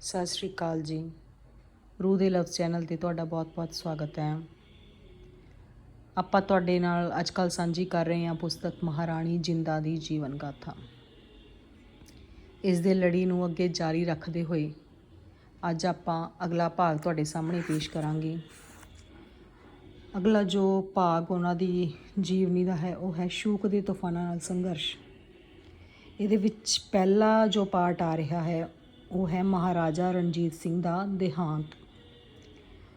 ਸਤਿ ਸ਼੍ਰੀ ਅਕਾਲ ਜੀ। ਰੂਹ ਦੇ ਲਵ ਚੈਨਲ ਤੇ ਤੁਹਾਡਾ ਬਹੁਤ-ਬਹੁਤ ਸਵਾਗਤ ਹੈ। ਆਪਾਂ ਤੁਹਾਡੇ ਨਾਲ ਅੱਜਕੱਲ ਸਾਂਝੀ ਕਰ ਰਹੇ ਹਾਂ ਪੁਸਤਕ ਮਹਾਰਾਣੀ ਜਿੰਦਾ ਦੀ ਜੀਵਨ ਗਾਥਾ। ਇਸ ਦੇ ਲੜੀ ਨੂੰ ਅੱਗੇ ਜਾਰੀ ਰੱਖਦੇ ਹੋਏ ਅੱਜ ਆਪਾਂ ਅਗਲਾ ਭਾਗ ਤੁਹਾਡੇ ਸਾਹਮਣੇ ਪੇਸ਼ ਕਰਾਂਗੇ। ਅਗਲਾ ਜੋ ਭਾਗ ਉਹਨਾਂ ਦੀ ਜੀਵਨੀ ਦਾ ਹੈ, ਉਹ ਹੈ ਸ਼ੂਕ ਦੇ ਤੂਫਾਨਾਂ ਨਾਲ ਸੰਘਰਸ਼। ਇਹਦੇ ਵਿੱਚ ਪਹਿਲਾ ਜੋ ਪਾਰਟ ਆ ਰਿਹਾ ਹੈ ਉਹ ਹੈ ਮਹਾਰਾਜਾ ਰਣਜੀਤ ਸਿੰਘ ਦਾ ਦੇਹਾਂਤ।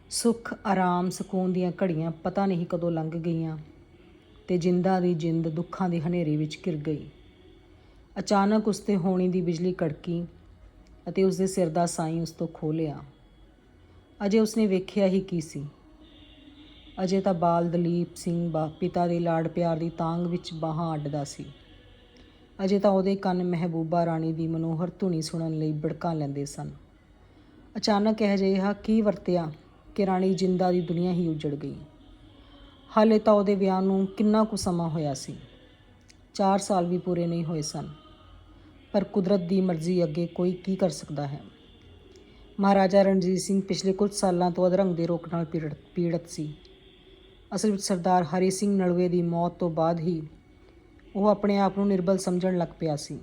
ਸੁੱਖ, ਆਰਾਮ, ਸਕੂਨ ਦੀਆਂ ਘੜੀਆਂ ਪਤਾ ਨਹੀਂ ਕਦੋਂ ਲੰਘ ਗਈਆਂ ਤੇ ਜਿੰਦਾ ਦੀ ਜਿੰਦ ਦੁੱਖਾਂ ਦੇ ਹਨੇਰੇ ਵਿੱਚ ਘਿਰ ਗਈ। ਅਚਾਨਕ ਉਸ ਤੇ ਹੋਣੀ ਦੀ ਬਿਜਲੀ ਕੜਕੀ ਅਤੇ ਉਸ ਦੇ ਸਿਰ ਦਾ ਸਾਈਂ ਉਸ ਤੋਂ ਖੋਹ ਲਿਆ। ਅਜੇ ਉਸਨੇ ਵੇਖਿਆ ਹੀ ਕੀ ਸੀ? ਅਜੇ ਤਾਂ ਬਾਲ ਦਲੀਪ ਸਿੰਘ ਬਾ ਪਿਤਾ ਦੇ ਲਾਡ ਪਿਆਰ ਦੀ ਤਾਂਗ ਵਿੱਚ ਬਾਹਾਂ ਅੱਡਦਾ ਸੀ। ਅਜੇ ਤਾਂ ਉਹਦੇ ਕੰਨ ਮਹਿਬੂਬਾ ਰਾਣੀ ਦੀ ਮਨੋਹਰ ਧੁਨੀ ਸੁਣਨ ਲਈ ਬੜਕਾ ਲੈਂਦੇ ਸਨ। ਅਚਾਨਕ ਇਹ ਜਿਹਾ ਕੀ ਵਰਤਿਆ ਕਿ ਰਾਣੀ ਜਿੰਦਾ ਦੀ ਦੁਨੀਆ ਹੀ ਉਜੜ ਗਈ। ਹਾਲੇ ਤਾਂ ਉਹਦੇ ਵਿਆਹ ਨੂੰ ਕਿੰਨਾ ਕੁ ਸਮਾਂ ਹੋਇਆ ਸੀ। 4 ਸਾਲ ਵੀ ਪੂਰੇ ਨਹੀਂ ਹੋਏ ਸਨ। ਪਰ ਕੁਦਰਤ ਦੀ ਮਰਜ਼ੀ ਅੱਗੇ ਕੋਈ ਕੀ ਕਰ ਸਕਦਾ ਹੈ। ਮਹਾਰਾਜਾ ਰਣਜੀਤ ਸਿੰਘ ਪਿਛਲੇ ਕੁਝ ਸਾਲਾਂ ਤੋਂ ਅਧਰੰਗ ਦੇ ਰੋਗ ਨਾਲ ਪੀੜਤ ਪੀੜਤ ਸੀ। ਅਸਲ ਵਿੱਚ ਸਰਦਾਰ ਹਰੀ ਸਿੰਘ ਨਲਵੇ ਦੀ ਮੌਤ ਤੋਂ ਬਾਅਦ ਹੀ ਉਹ ਆਪਣੇ ਆਪ ਨੂੰ ਨਿਰਬਲ ਸਮਝਣ ਲੱਗ ਪਿਆ ਸੀ।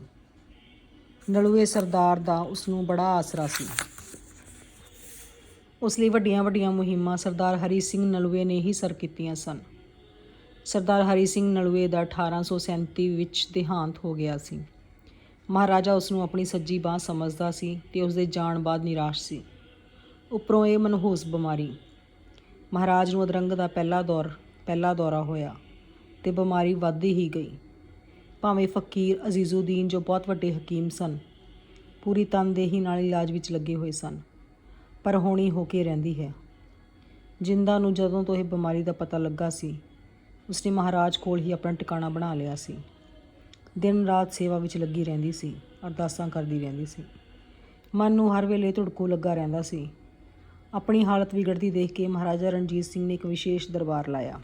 ਨਲੂਏ ਸਰਦਾਰ ਦਾ ਉਸ ਨੂੰ ਬੜਾ ਆਸਰਾ ਸੀ। ਉਸ ਲਈ ਵੱਡੀਆਂ ਵੱਡੀਆਂ ਮੁਹਿੰਮਾਂ ਸਰਦਾਰ ਹਰੀ ਸਿੰਘ ਨਲੂਏ ਨੇ ਹੀ ਸਰ ਕੀਤੀਆਂ ਸਨ। ਸਰਦਾਰ ਹਰੀ ਸਿੰਘ ਨਲੂਏ ਦਾ 1837 ਵਿੱਚ ਦੇਹਾਂਤ ਹੋ ਗਿਆ ਸੀ। ਮਹਾਰਾਜਾ ਉਸ ਨੂੰ ਆਪਣੀ ਸੱਜੀ ਬਾਹ ਸਮਝਦਾ ਸੀ ਤੇ ਉਸ ਦੇ ਜਾਣ ਬਾਅਦ ਨਿਰਾਸ਼ ਸੀ। ਉੱਪਰੋਂ ਇਹ ਮਨਹੂਸ ਬਿਮਾਰੀ। ਮਹਾਰਾਜ ਨੂੰ ਅਦਰੰਗ ਦਾ ਪਹਿਲਾ ਦੌਰ, ਪਹਿਲਾ ਦੌਰਾ ਹੋਇਆ ਤੇ ਬਿਮਾਰੀ ਵੱਧਦੀ ਹੀ ਗਈ। ਭਾਵੇਂ ਫਕੀਰ ਅਜ਼ੀਜ਼ੁਦੀਨ ਜੋ ਬਹੁਤ ਵੱਡੇ ਹਕੀਮ ਸਨ, ਪੂਰੀ ਤਨਦੇਹੀ ਨਾਲ ਇਲਾਜ ਵਿੱਚ ਲੱਗੇ ਹੋਏ ਸਨ, ਪਰ ਹੋਣੀ ਹੋ ਕੇ ਰਹਿੰਦੀ ਹੈ। ਜਿੰਦਾ ਨੂੰ ਜਦੋਂ ਤੋਂ ਇਹ ਬਿਮਾਰੀ ਦਾ ਪਤਾ ਲੱਗਾ ਸੀ, ਉਸਨੇ ਮਹਾਰਾਜ ਕੋਲ ਹੀ ਆਪਣਾ ਟਿਕਾਣਾ ਬਣਾ ਲਿਆ ਸੀ। ਦਿਨ ਰਾਤ ਸੇਵਾ ਵਿੱਚ ਲੱਗੀ ਰਹਿੰਦੀ ਸੀ, ਅਰਦਾਸਾਂ ਕਰਦੀ ਰਹਿੰਦੀ ਸੀ। ਮਨ ਨੂੰ ਹਰ ਵੇਲੇ ਧੁੜਕੂ ਲੱਗਾ ਰਹਿੰਦਾ ਸੀ। ਆਪਣੀ ਹਾਲਤ ਵਿਗੜਦੀ ਦੇਖ ਕੇ ਮਹਾਰਾਜਾ ਰਣਜੀਤ ਸਿੰਘ ਨੇ ਇੱਕ ਵਿਸ਼ੇਸ਼ ਦਰਬਾਰ ਲਾਇਆ।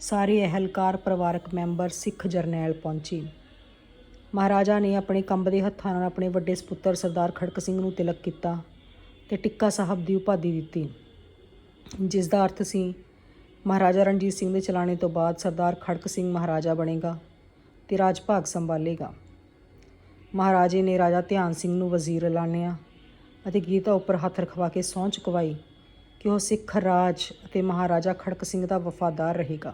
ਸਾਰੇ ਅਹਿਲਕਾਰ ਪਰਿਵਾਰਕ ਮੈਂਬਰ ਸਿੱਖ ਜਰਨੈਲ ਪਹੁੰਚੀ। ਮਹਾਰਾਜਾ ਨੇ ਆਪਣੇ ਕੰਬਦੇ ਹੱਥਾਂ ਨਾਲ ਆਪਣੇ ਵੱਡੇ ਸੁਪੁੱਤਰ ਸਰਦਾਰ ਖੜਕ ਸਿੰਘ ਨੂੰ ਤਿਲਕ ਕੀਤਾ ਤੇ ਟਿੱਕਾ ਸਾਹਿਬ ਦੀ ਉਪਾਧੀ ਦਿੱਤੀ, ਜਿਸ ਦਾ ਅਰਥ ਸੀ, ਮਹਾਰਾਜਾ ਰਣਜੀਤ ਸਿੰਘ ਦੇ ਚਲਾਣੇ ਤੋਂ ਬਾਅਦ ਸਰਦਾਰ ਖੜਕ ਸਿੰਘ ਮਹਾਰਾਜਾ ਬਣੇਗਾ ਤੇ ਰਾਜ ਭਾਗ ਸੰਭਾਲੇਗਾ। ਮਹਾਰਾਜੇ ਨੇ ਰਾਜਾ ਧਿਆਨ ਸਿੰਘ ਨੂੰ ਵਜ਼ੀਰ ਐਲਾਨਿਆ ਅਤੇ ਗੀਤਾ ਉੱਪਰ ਹੱਥ ਰਖਵਾ ਕੇ ਸਹੁੰ ਚੁਕਵਾਈ। ਕਿ ਉਹ ਸਿੱਖ ਰਾਜ ਅਤੇ ਮਹਾਰਾਜਾ ਖੜਕ ਸਿੰਘ ਦਾ ਵਫਾਦਾਰ ਰਹੇਗਾ।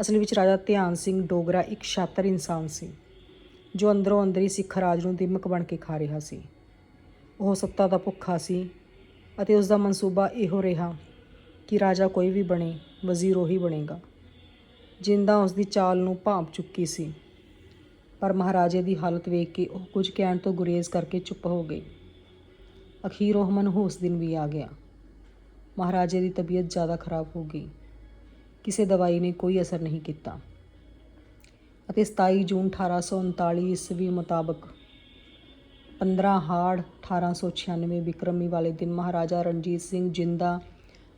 ਅਸਲ ਵਿੱਚ ਰਾਜਾ ਧਿਆਨ ਸਿੰਘ ਡੋਗਰਾ ਇੱਕ ਸ਼ਾਤਰ ਇਨਸਾਨ ਸੀ, ਜੋ ਅੰਦਰੋਂ ਅੰਦਰੀ ਸਿੱਖ ਰਾਜ ਨੂੰ ਦਿਮਕ ਬਣ ਕੇ ਖਾ ਰਿਹਾ ਸੀ। ਉਹ ਸੱਤਾ ਦਾ ਭੁੱਖਾ ਸੀ ਅਤੇ ਉਸ ਦਾ ਮਨਸੂਬਾ ਇਹੋ ਰਿਹਾ ਕਿ ਰਾਜਾ ਕੋਈ ਵੀ ਬਣੇ, ਵਜ਼ੀਰ ਉਹੀ ਬਣੇਗਾ, ਜਿੰਦਾ ਉਸ ਦੀ ਚਾਲ ਨੂੰ ਭਾਂਪ ਚੁੱਕੀ ਸੀ। ਪਰ ਮਹਾਰਾਜੇ ਦੀ ਹਾਲਤ ਵੇਖ ਕੇ ਉਹ ਕੁਝ ਕਹਿਣ ਤੋਂ ਗੁਰੇਜ਼ ਕਰਕੇ ਚੁੱਪ ਹੋ ਗਈ ਅਖੀਰ ਉਹ ਮਨਹੂਸ ਦਿਨ ਵੀ ਆ ਗਿਆ। ਮਹਾਰਾਜੇ ਦੀ ਤਬੀਅਤ ਜ਼ਿਆਦਾ ਖਰਾਬ ਹੋ ਗਈ। ਕਿਸੇ ਦਵਾਈ ਨੇ ਕੋਈ ਅਸਰ ਨਹੀਂ ਕੀਤਾ। ਅਤੇ 27 ਜੂਨ 1839 ਈਸਵੀ ਮੁਤਾਬਕ 15 ਹਾੜ 1896 ਬਿਕਰਮੀ ਵਾਲੇ ਦਿਨ ਮਹਾਰਾਜਾ ਰਣਜੀਤ ਸਿੰਘ ਜਿੰਦਾ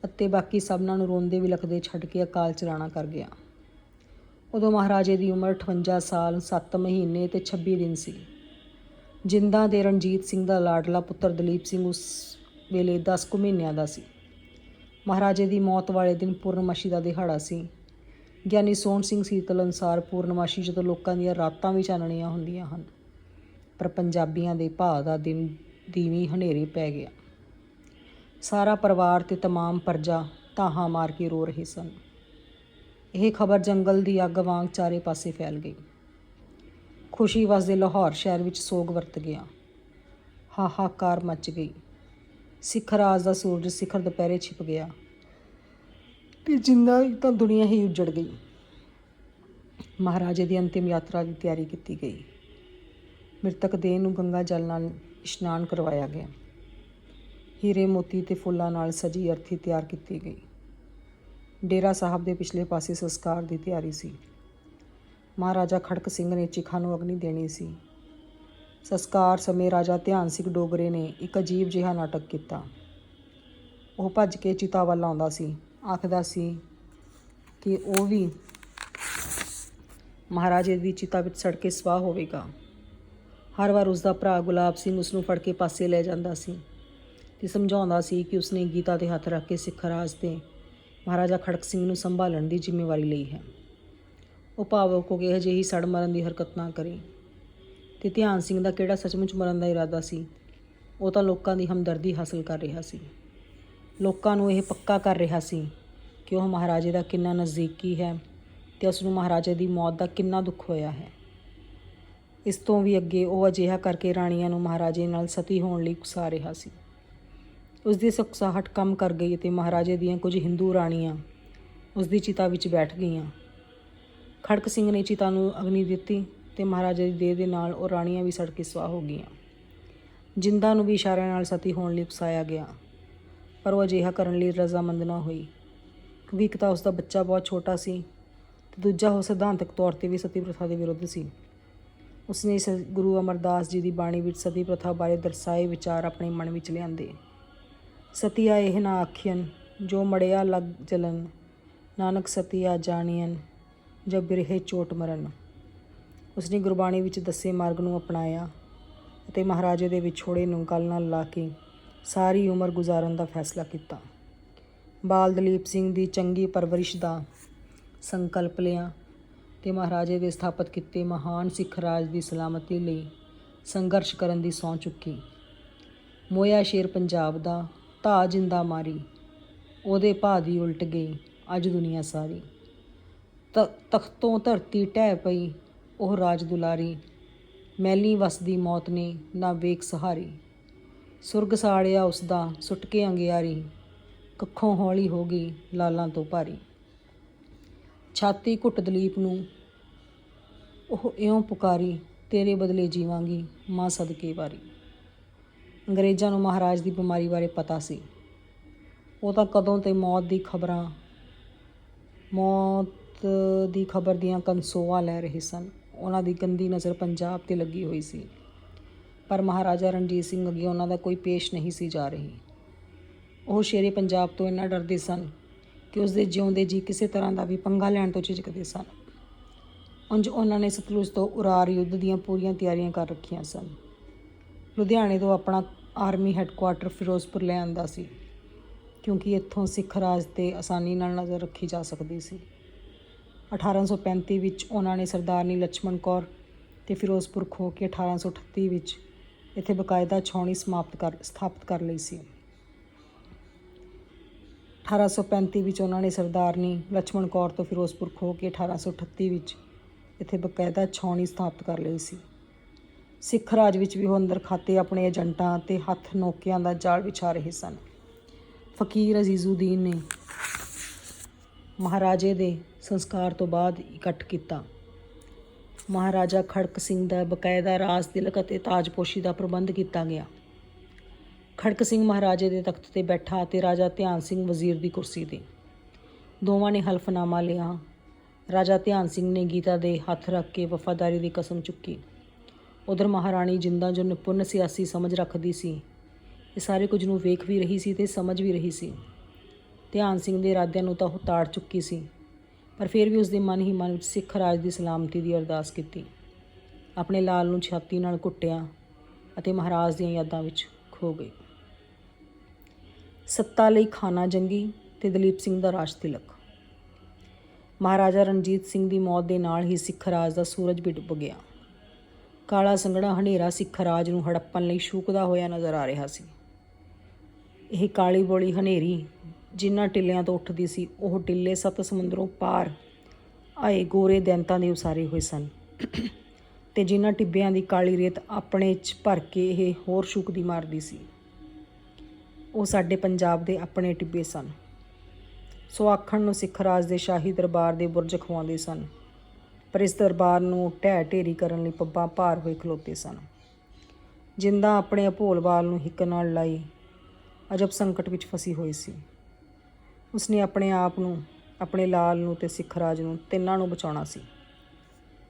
ਅਤੇ ਬਾਕੀ ਸਭਨਾਂ ਨੂੰ ਰੋਂਦੇ ਵਿਲਖਦੇ ਛੱਡ ਕੇ ਅਕਾਲ ਚਲਾਣਾ ਕਰ ਗਿਆ। ਉਦੋਂ ਮਹਾਰਾਜੇ ਦੀ ਉਮਰ 58 ਸਾਲ 7 ਮਹੀਨੇ ਤੇ 26 ਦਿਨ ਸੀ। ਜਿੰਦਾ ਦੇ ਰਣਜੀਤ ਸਿੰਘ ਦਾ ਲਾਡਲਾ ਪੁੱਤਰ ਦਲੀਪ ਸਿੰਘ ਉਸ ਵੇਲੇ 10 ਕੁ ਮਹੀਨਿਆਂ ਦਾ ਸੀ। ਮਹਾਰਾਜੇ ਦੀ ਮੌਤ ਵਾਲੇ ਦਿਨ ਪੂਰਨਮਾਸ਼ੀ ਦਾ ਦਿਹਾੜਾ ਸੀ ਗਿਆਨੀ ਸੋਹਣ ਸਿੰਘ ਸੀਤਲ ਅਨੁਸਾਰ ਪੂਰਨਮਾਸ਼ੀ ਜਦੋਂ ਲੋਕਾਂ ਦੀਆਂ ਰਾਤਾਂ ਵੀ ਚਾਨਣੀਆਂ ਹੁੰਦੀਆਂ ਹਨ ਪਰ ਪੰਜਾਬੀਆਂ ਦੇ ਭਾਅ ਦਾ ਦਿਨ ਦੀਵੀਂ ਹਨੇਰੇ ਪੈ ਗਿਆ ਸਾਰਾ ਪਰਿਵਾਰ ਤੇ तमाम ਪਰਜਾ ਤਾਹਾਂ ਮਾਰ ਕੇ ਰੋ ਰਹੇ ਸਨ ਇਹ ਖਬਰ ਜੰਗਲ ਦੀ ਅੱਗ ਵਾਂਗ ਚਾਰੇ ਪਾਸੇ ਫੈਲ ਗਈ ਖੁਸ਼ੀ ਵਸਦੇ ਲਾਹੌਰ ਸ਼ਹਿਰ ਵਿੱਚ ਸੋਗ ਵਰਤ ਗਿਆ ਹਾਹਾਕਾਰ ਮਚ ਗਈ ਸਿੱਖ ਰਾਜ ਦਾ ਸੂਰਜ ਸਿਖਰ ਦੁਪਹਿਰੇ ਛਿਪ ਗਿਆ। ਤੇ ਜਿੰਦਾ ਤਾਂ ਦੁਨੀਆ ਹੀ ਉਜੜ ਗਈ। ਮਹਾਰਾਜੇ ਦੀ ਅੰਤਿਮ ਯਾਤਰਾ ਦੀ ਤਿਆਰੀ ਕੀਤੀ ਗਈ। ਮ੍ਰਿਤਕ ਦੇਹ ਨੂੰ ਗੰਗਾ ਜਲ ਨਾਲ ਇਸ਼ਨਾਨ ਕਰਵਾਇਆ ਗਿਆ। ਹੀਰੇ ਮੋਤੀ ਤੇ ਫੁੱਲਾਂ ਨਾਲ ਸਜੀ ਅਰਥੀ ਤਿਆਰ ਕੀਤੀ ਗਈ। ਡੇਰਾ ਸਾਹਿਬ ਦੇ ਪਿਛਲੇ ਪਾਸੇ ਸੰਸਕਾਰ ਦੀ ਤਿਆਰੀ ਸੀ। ਮਹਾਰਾਜਾ ਖੜਕ ਸਿੰਘ ਨੇ ਚਿਖਾ ਨੂੰ ਅਗਨੀ ਦੇਣੀ ਸੀ। ਸੰਸਕਾਰ ਸਮੇਂ ਰਾਜਾ ਧਿਆਨ ਸਿੰਘ ਡੋਗਰੇ ਨੇ ਇੱਕ ਅਜੀਬ ਜਿਹਾ ਨਾਟਕ ਕੀਤਾ। ਉਹ ਭੱਜ ਕੇ ਚਿਤਾ ਵੱਲ ਆਉਂਦਾ ਸੀ। ਆਖਦਾ ਸੀ ਕਿ ਉਹ ਵੀ ਮਹਾਰਾਜੇ ਦੀ ਚਿਤਾ ਵਿੱਚ ਸੜ ਕੇ ਸਵਾਹ ਹੋਵੇਗਾ। ਹਰ ਵਾਰ ਉਸ ਦਾ ਭਰਾ ਗੁਲਾਬ ਸਿੰਘ ਉਸ ਨੂੰ ਫੜ ਕੇ ਪਾਸੇ ਲੈ ਜਾਂਦਾ ਸੀ ਤੇ ਸਮਝਾਉਂਦਾ ਸੀ ਕਿ ਉਸਨੇ ਗੀਤਾ ਦੇ ਹੱਥ ਰੱਖ ਕੇ ਸਿੱਖ ਰਾਜ ਤੇ ਮਹਾਰਾਜਾ ਖੜਕ ਸਿੰਘ ਨੂੰ ਸੰਭਾਲਣ ਦੀ ਜ਼ਿੰਮੇਵਾਰੀ ਲਈ ਹੈ। ਉਹ ਭਾਵਕ ਹੋ ਕੇ ਅਜਿਹੀ ਸੜ ਮਰਨ ਦੀ ਹਰਕਤ ਨਾ ਕਰੇ। ਤੇ ਧਿਆਨ ਸਿੰਘ ਦਾ ਕਿਹੜਾ ਸੱਚਮੁੱਚ ਮਰਨ ਦਾ ਇਰਾਦਾ ਸੀ? ਉਹ ਤਾਂ ਲੋਕਾਂ ਦੀ ਹਮਦਰਦੀ ਹਾਸਲ ਕਰ ਰਿਹਾ ਸੀ। ਲੋਕਾਂ ਨੂੰ ਇਹ ਪੱਕਾ ਕਰ ਰਿਹਾ ਸੀ ਕਿ ਉਹ ਮਹਾਰਾਜੇ ਦਾ ਕਿੰਨਾ ਨਜ਼ਦੀਕੀ ਹੈ ਤੇ ਉਸ ਨੂੰ ਮਹਾਰਾਜੇ ਦੀ ਮੌਤ ਦਾ ਕਿੰਨਾ ਦੁੱਖ ਹੋਇਆ ਹੈ। ਇਸ ਤੋਂ ਵੀ ਅੱਗੇ ਉਹ ਅਜਿਹਾ ਕਰਕੇ ਰਾਣੀਆਂ ਨੂੰ ਮਹਾਰਾਜੇ ਨਾਲ ਸਤੀ ਹੋਣ ਲਈ ਉਕਸਾ ਰਿਹਾ ਸੀ। ਉਸ ਦੀ ਸੁਕਸਾਹਟ ਕੰਮ ਕਰ ਗਈ ਅਤੇ ਮਹਾਰਾਜੇ ਦੀਆਂ ਕੁਝ ਹਿੰਦੂ ਰਾਣੀਆਂ ਉਸ ਦੀ ਚਿਤਾ ਵਿੱਚ ਬੈਠ ਗਈਆਂ। ਖੜਕ ਸਿੰਘ ਨੇ ਚਿਤਾ ਨੂੰ ਅਗਨੀ ਦਿੱਤੀ ਤੇ ਮਹਾਰਾਜਾ ਦੀ ਦੇਹ ਦੇ ਨਾਲ ਉਹ ਰਾਣੀਆਂ ਵੀ ਸੜ ਕੇ ਸਵਾਹ ਹੋ ਗਈਆਂ। ਜਿੰਦਾ ਨੂੰ ਵੀ ਇਸ਼ਾਰਿਆਂ ਨਾਲ ਸਤੀ ਹੋਣ ਲਈ ਉਕਸਾਇਆ ਗਿਆ। ਪਰ ਉਹ ਅਜਿਹਾ ਕਰਨ ਲਈ ਰਜ਼ਾਮੰਦ ਨਾ ਹੋਈ। ਕਿਉਂਕਿ ਇੱਕ ਤਾਂ ਉਸ ਦਾ ਬੱਚਾ ਬਹੁਤ ਛੋਟਾ ਸੀ ਤੇ ਦੂਜਾ ਉਹ ਸਿਧਾਂਤਕ ਤੌਰ ਤੇ ਵੀ ਸਤੀ ਪ੍ਰਥਾ ਦੇ ਵਿਰੁੱਧ ਸੀ। ਉਸਨੇ ਇਸ ਗੁਰੂ ਅਮਰਦਾਸ ਜੀ ਦੀ ਬਾਣੀ ਵਿੱਚ ਸਤੀ ਪ੍ਰਥਾ ਬਾਰੇ ਦਰਸਾਏ ਵਿਚਾਰ ਆਪਣੇ ਮਨ ਵਿੱਚ ਲਿਆਂਦੇ। ਸਤੀਆ ਇਹ ਨਾ ਆਖੀਨ ਜੋ ਮੜਿਆ ਲੱਗ ਜਲਨ, ਨਾਨਕ ਸਤੀਆ ਜਾਣੀਨ ਜਬ ਬਿਰਹੇ ਚੋਟ ਮਰਨ। ਉਸਨੇ ਗੁਰਬਾਣੀ ਵਿੱਚ ਦੱਸੇ ਮਾਰਗ ਨੂੰ ਅਪਣਾਇਆ ਅਤੇ ਮਹਾਰਾਜੇ ਦੇ ਵਿਛੋੜੇ ਨੂੰ ਗਲ ਨਾਲ ਲਾ ਕੇ ਸਾਰੀ ਉਮਰ ਗੁਜ਼ਾਰਨ ਦਾ ਫੈਸਲਾ ਕੀਤਾ। ਬਾਲ ਦਲੀਪ ਸਿੰਘ ਦੀ ਚੰਗੀ ਪਰਵਰਿਸ਼ ਦਾ ਸੰਕਲਪ ਲਿਆ ਤੇ ਮਹਾਰਾਜੇ ਦੇ ਸਥਾਪਿਤ ਕੀਤੇ ਮਹਾਨ ਸਿੱਖ ਰਾਜ ਦੀ ਸਲਾਮਤੀ ਲਈ ਸੰਘਰਸ਼ ਕਰਨ ਦੀ ਸਹੁੰ ਚੁੱਕੀ। ਮੋਇਆ ਸ਼ੇਰ ਪੰਜਾਬ ਦਾ ਧਾ ਜਿੰਦਾ ਮਾਰੀ, ਉਹਦੇ ਭਾ ਦੀ ਉਲਟ ਗਈ ਅੱਜ ਦੁਨੀਆ ਸਾਰੀ। ਤ- ਤਖਤੋਂ ਧਰਤੀ ਢਹਿ ਪਈ ਉਹ ਰਾਜ ਦੁਲਾਰੀ, ਮੈਲੀ ਵਸਦੀ ਮੌਤ ਨੇ ਨਾ ਵੇਖ ਸਹਾਰੀ। ਸੁਰਗ ਸਾੜਿਆ ਉਸ ਦਾ ਸੁੱਟ ਕੇ ਅੰਗਿਆਰੀ, ਕੱਖੋਂ ਹੌਲੀ ਹੋ ਗਈ ਲਾਲਾਂ ਤੋਂ ਭਾਰੀ। ਛਾਤੀ ਘੁੱਟ ਦਲੀਪ ਨੂੰ, ਉਹ ਇਉਂ ਪੁਕਾਰੀ, ਤੇਰੇ ਬਦਲੇ ਜੀਵਾਂਗੀ ਮਾਂ ਸਦਕੇ ਵਾਰੀ। ਅੰਗਰੇਜ਼ਾਂ ਨੂੰ ਮਹਾਰਾਜ ਦੀ ਬਿਮਾਰੀ ਬਾਰੇ ਪਤਾ ਸੀ। ਉਹ ਤਾਂ ਕਦੋਂ ਤੇ ਮੌਤ ਦੀ ਖਬਰਾਂ, ਮੌਤ ਦੀ ਖਬਰ ਦੀਆਂ ਕਨਸੋਆਂ ਲੈ ਰਹੇ ਸਨ। ਉਹਨਾਂ ਦੀ ਗੰਦੀ ਨਜ਼ਰ ਪੰਜਾਬ ਤੇ ਲੱਗੀ ਹੋਈ ਸੀ। ਪਰ ਮਹਾਰਾਜਾ ਰਣਜੀਤ ਸਿੰਘ ਅੱਗੇ ਉਹਨਾਂ ਦਾ ਕੋਈ ਪੇਸ਼ ਨਹੀਂ ਸੀ ਜਾ ਰਹੀ। ਉਹ ਸ਼ੇਰੇ ਪੰਜਾਬ ਤੋਂ ਇੰਨਾ ਡਰਦੇ ਸਨ ਕਿ ਉਸ ਦੇ ਜਿਉਂਦੇ ਜੀ ਕਿਸੇ ਤਰ੍ਹਾਂ ਦਾ ਵੀ ਪੰਗਾ ਲੈਣ ਤੋਂ ਝਿਜਕਦੇ ਸਨ। ਉਂਝ ਉਹਨਾਂ ਨੇ ਸਤਲੁਜ ਤੋਂ ਉਰਾਰ ਯੁੱਧ ਦੀਆਂ ਪੂਰੀਆਂ ਤਿਆਰੀਆਂ ਕਰ ਰੱਖੀਆਂ ਸਨ। ਲੁਧਿਆਣੇ ਤੋਂ ਆਪਣਾ ਆਰਮੀ ਹੈੱਡਕੁਆਟਰ ਫਿਰੋਜ਼ਪੁਰ ਲੈ ਆਂਦਾ ਸੀ, ਕਿਉਂਕਿ ਇੱਥੋਂ ਸਿੱਖ ਰਾਜ ਤੇ ਆਸਾਨੀ ਨਾਲ ਨਜ਼ਰ ਰੱਖੀ ਜਾ ਸਕਦੀ ਸੀ। 1835 ਵਿੱਚ ਉਹਨਾਂ ਨੇ ਸਰਦਾਰਨੀ ਲక్ష్మణ ਕੌਰ ਤੇ ਫਿਰੋਜ਼ਪੁਰ ਖੋ ਕੇ 1838 ਵਿੱਚ ਇੱਥੇ ਬਕਾਇਦਾ ਛਾਉਣੀ ਸਮਾਪਤ ਕਰ, ਸਥਾਪਿਤ ਕਰ ਲਈ ਸੀ। 1835 ਵਿੱਚ ਉਹਨਾਂ ਨੇ ਸਰਦਾਰਨੀ ਲక్ష్మణ ਕੌਰ ਤੋਂ ਫਿਰੋਜ਼ਪੁਰ ਖੋ ਕੇ 1838 ਵਿੱਚ ਇੱਥੇ ਬਕਾਇਦਾ ਛਾਉਣੀ ਸਥਾਪਿਤ ਕਰ ਲਈ ਸੀ। ਸਿੱਖ ਰਾਜ ਵਿੱਚ ਵੀ ਉਹ ਅੰਦਰ ਖਾਤੇ ਆਪਣੇ ਏਜੰਟਾਂ ਤੇ ਹੱਥ ਨੋਕਿਆਂ ਦਾ ਜਾਲ ਵਿਛਾ ਰਹੇ ਸਨ। ਫਕੀਰ ਅਜ਼ੀਜ਼ੁਦੀਨ ਨੇ ਮਹਾਰਾਜੇ ਦੇ ਸੰਸਕਾਰ ਤੋਂ ਬਾਅਦ ਇਕੱਠ ਕੀਤਾ। ਮਹਾਰਾਜਾ ਖੜਕ ਸਿੰਘ ਦਾ ਬਕਾਇਦਾ ਰਾਜ ਤਿਲਕ ਅਤੇ ਤਾਜਪੋਸ਼ੀ ਦਾ ਪ੍ਰਬੰਧ ਕੀਤਾ ਗਿਆ। ਖੜਕ ਸਿੰਘ ਮਹਾਰਾਜੇ ਦੇ ਤਖਤ ਤੇ ਬੈਠਾ ਅਤੇ ਰਾਜਾ ਧਿਆਨ ਸਿੰਘ ਵਜ਼ੀਰ ਦੀ ਕੁਰਸੀ ਤੇ। ਦੋਵਾਂ ਨੇ ਹਲਫਨਾਮਾ ਲਿਆ। ਰਾਜਾ ਧਿਆਨ ਸਿੰਘ ਨੇ ਗੀਤਾ ਦੇ ਹੱਥ ਰੱਖ ਕੇ ਵਫਾਦਾਰੀ ਦੀ ਕਸਮ ਚੁੱਕੀ। ਉਧਰ ਮਹਾਰਾਣੀ ਜਿੰਦਾ ਜੋ ਨਿਪੁੰਨ ਸਿਆਸੀ ਸਮਝ ਰੱਖਦੀ ਸੀ। ਇਹ ਸਾਰੇ ਕੁਝ ਨੂੰ ਵੇਖ ਵੀ ਰਹੀ ਸੀ ਤੇ ਸਮਝ ਵੀ ਰਹੀ ਸੀ। ਧਿਆਨ ਸਿੰਘ ਦੇ ਇਰਾਦਿਆਂ ਨੂੰ ਤਾਂ ਉਹ ਤਾੜ ਚੁੱਕੀ ਸੀ, ਪਰ ਫਿਰ ਵੀ ਉਸ ਦੇ ਮਨ ਹੀ ਮਨ ਵਿੱਚ ਸਿੱਖ ਰਾਜ ਦੀ ਸਲਾਮਤੀ ਦੀ ਅਰਦਾਸ ਕੀਤੀ। ਆਪਣੇ ਲਾਲ ਨੂੰ ਛਾਤੀ ਨਾਲ ਕੁੱਟਿਆ ਅਤੇ ਮਹਾਰਾਜ ਦੀਆਂ ਯਾਦਾਂ ਵਿੱਚ ਖੋ ਗਈ। ਸੱਤਾ ਲਈ ਖਾਨਾ ਜੰਗੀ ਤੇ ਦਲੀਪ ਸਿੰਘ ਦਾ ਰਾਜ ਤਿਲਕ। ਮਹਾਰਾਜਾ ਰਣਜੀਤ ਸਿੰਘ ਦੀ ਮੌਤ ਦੇ ਨਾਲ ਹੀ ਸਿੱਖ ਰਾਜ ਦਾ ਸੂਰਜ ਵੀ ਡੁੱਬ ਗਿਆ। ਕਾਲਾ ਸੰਘਣਾ ਹਨੇਰਾ ਸਿੱਖ ਰਾਜ ਨੂੰ ਹੜੱਪਣ ਲਈ ਸ਼ੂਕਦਾ ਹੋਇਆ ਨਜ਼ਰ ਆ ਰਿਹਾ ਸੀ। ਇਹ ਕਾਲੀ ਬੋਲੀ ਹਨੇਰੀ ਜਿਨ੍ਹਾਂ ਟਿੱਲਿਆਂ ਤੋਂ ਉੱਠਦੀ ਸੀ, ਉਹ ਟਿੱਲੇ ਸੱਤ ਸਮੁੰਦਰੋਂ ਪਾਰ ਆਏ ਗੋਰੇ ਦੈਂਤਾਂ ਦੇ ਉਸਾਰੇ ਹੋਏ ਸਨ। ਤੇ ਜਿਨ੍ਹਾਂ ਟਿੱਬਿਆਂ ਦੀ ਕਾਲੀ ਰੇਤ ਆਪਣੇ 'ਚ ਭਰ ਕੇ ਇਹ ਹੋਰ ਸ਼ੂਕਦੀ ਮਾਰਦੀ ਸੀ, ਉਹ ਸਾਡੇ ਪੰਜਾਬ ਦੇ ਆਪਣੇ ਟਿੱਬੇ ਸਨ। ਸੋ ਆਖਣ ਨੂੰ ਸਿੱਖ ਰਾਜ ਦੇ ਸ਼ਾਹੀ ਦਰਬਾਰ ਦੇ ਬੁਰਜ ਖਵਾਉਂਦੇ ਸਨ, ਪਰ ਇਸ ਦਰਬਾਰ ਨੂੰ ਢਹਿ ਢੇਰੀ ਕਰਨ ਲਈ ਪੱਬਾਂ ਭਾਰ ਹੋਏ ਖਲੋਤੇ ਸਨ। ਜਿੰਦਾ ਆਪਣੇ ਅਭੋਲਵਾਲ ਨੂੰ ਹਿੱਕ ਨਾਲ ਲਾਈ ਅਜਬ ਸੰਕਟ ਵਿੱਚ ਫਸੀ ਹੋਈ ਸੀ। ਉਸਨੇ ਆਪਣੇ ਆਪ ਨੂੰ, ਆਪਣੇ ਲਾਲ ਨੂੰ ਤੇ ਸਿੱਖ ਰਾਜ ਨੂੰ ਤਿੰਨਾਂ ਨੂੰ ਬਚਾਉਣਾ ਸੀ।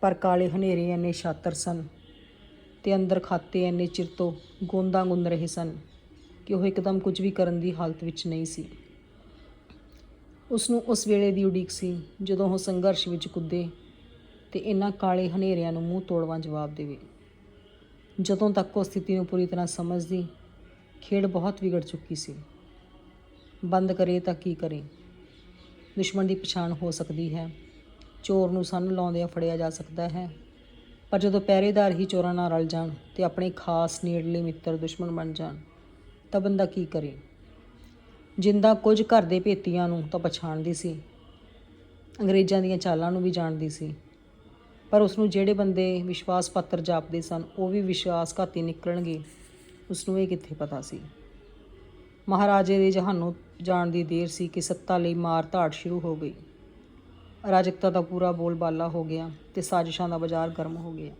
ਪਰ ਕਾਲੇ ਹਨੇਰੇ ਇੰਨੇ ਛਾਤਰ ਸਨ ਤੇ ਅੰਦਰ ਖਾਤੇ ਇੰਨੇ ਚਿਰ ਤੋਂ ਗੋਂਦਾਂ ਗੁੰਦ ਰਹੇ ਸਨ ਕਿ ਉਹ ਇੱਕਦਮ ਕੁਝ ਵੀ ਕਰਨ ਦੀ ਹਾਲਤ ਵਿੱਚ ਨਹੀਂ ਸੀ। ਉਸ ਨੂੰ ਉਸ ਵੇਲੇ ਦੀ ਉਡੀਕ ਸੀ ਜਦੋਂ ਉਹ ਸੰਘਰਸ਼ ਵਿੱਚ ਕੁੱਦੇ ਤੇ ਇਹਨਾਂ ਕਾਲੇ ਹਨੇਰਿਆਂ ਨੂੰ ਮੂੰਹ ਤੋੜਵਾਂ ਜਵਾਬ ਦੇਵੇ। ਜਦੋਂ ਤੱਕ ਉਹ ਸਥਿਤੀ ਨੂੰ ਪੂਰੀ ਤਰ੍ਹਾਂ ਸਮਝਦੀ, ਖੇਡ ਬਹੁਤ ਵਿਗੜ ਚੁੱਕੀ ਸੀ। ਬੰਦ ਕਰੇ ਤਾਂ ਕੀ ਕਰੇ? ਦੁਸ਼ਮਣ ਦੀ ਪਛਾਣ ਹੋ ਸਕਦੀ ਹੈ। ਚੋਰ ਨੂੰ ਸੰਨ ਲਾਉਂਦਿਆਂ ਫੜਿਆ ਜਾ ਸਕਦਾ ਹੈ। ਪਰ ਜਦੋਂ ਪਹਿਰੇਦਾਰ ਹੀ ਚੋਰਾਂ ਨਾਲ ਰਲ ਜਾਣ ਤੇ ਆਪਣੇ ਖਾਸ ਨੇੜਲੇ ਮਿੱਤਰ ਦੁਸ਼ਮਣ ਬਣ ਜਾਣ, ਤਾਂ ਬੰਦਾ ਕੀ ਕਰੇ? ਜਿੰਦਾ ਕੁਝ ਘਰ ਦੇ ਭੇਤੀਆਂ ਨੂੰ ਤਾਂ ਪਛਾਣਦੀ ਸੀ। ਅੰਗਰੇਜ਼ਾਂ ਦੀਆਂ ਚਾਲਾਂ ਨੂੰ ਵੀ ਜਾਣਦੀ ਸੀ। ਪਰ ਉਸ ਨੂੰ ਜਿਹੜੇ ਬੰਦੇ ਵਿਸ਼ਵਾਸ ਪੱਤਰ ਜਾਪਦੇ ਸਨ, ਉਹ ਵੀ ਵਿਸ਼ਵਾਸਘਾਤੀ ਨਿਕਲਣਗੇ ਉਸ ਨੂੰ ਇਹ ਕਿੱਥੇ ਪਤਾ ਸੀ? ਮਹਾਰਾਜੇ ਦੇ ਜਹਾਨੋਂ ਜਾਣ ਦੀ ਦੇਰ ਸੀ ਕਿ ਸੱਤਾ ਲਈ ਮਾਰ ਧਾੜ ਸ਼ੁਰੂ ਹੋ ਗਈ। ਅਰਾਜਕਤਾ ਦਾ ਪੂਰਾ ਬੋਲਬਾਲਾ ਹੋ ਗਿਆ ਤੇ ਸਾਜ਼ਿਸ਼ਾਂ ਦਾ ਬਾਜ਼ਾਰ ਗਰਮ ਹੋ ਗਿਆ।